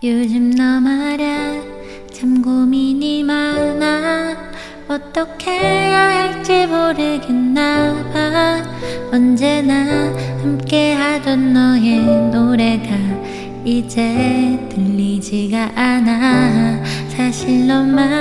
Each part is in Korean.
요즘 너 말야 참 고민이 많아. 어떻게 해야 할지 모르겠나 봐. 언제나 함께 하던 너의 노래가 이제 들리지가 않아. 사실 너만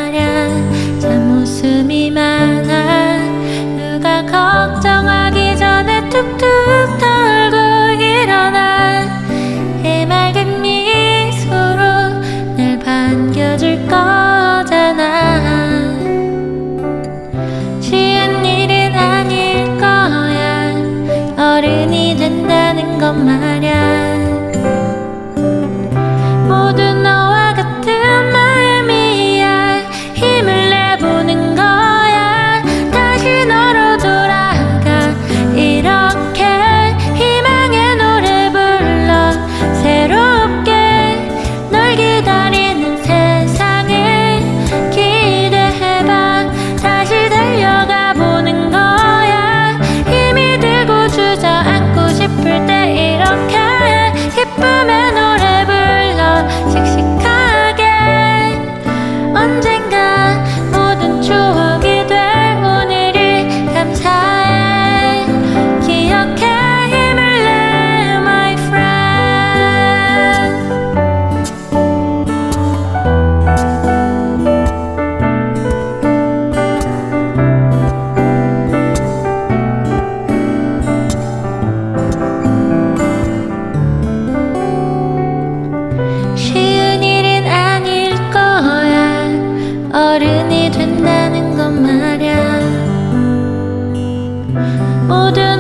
older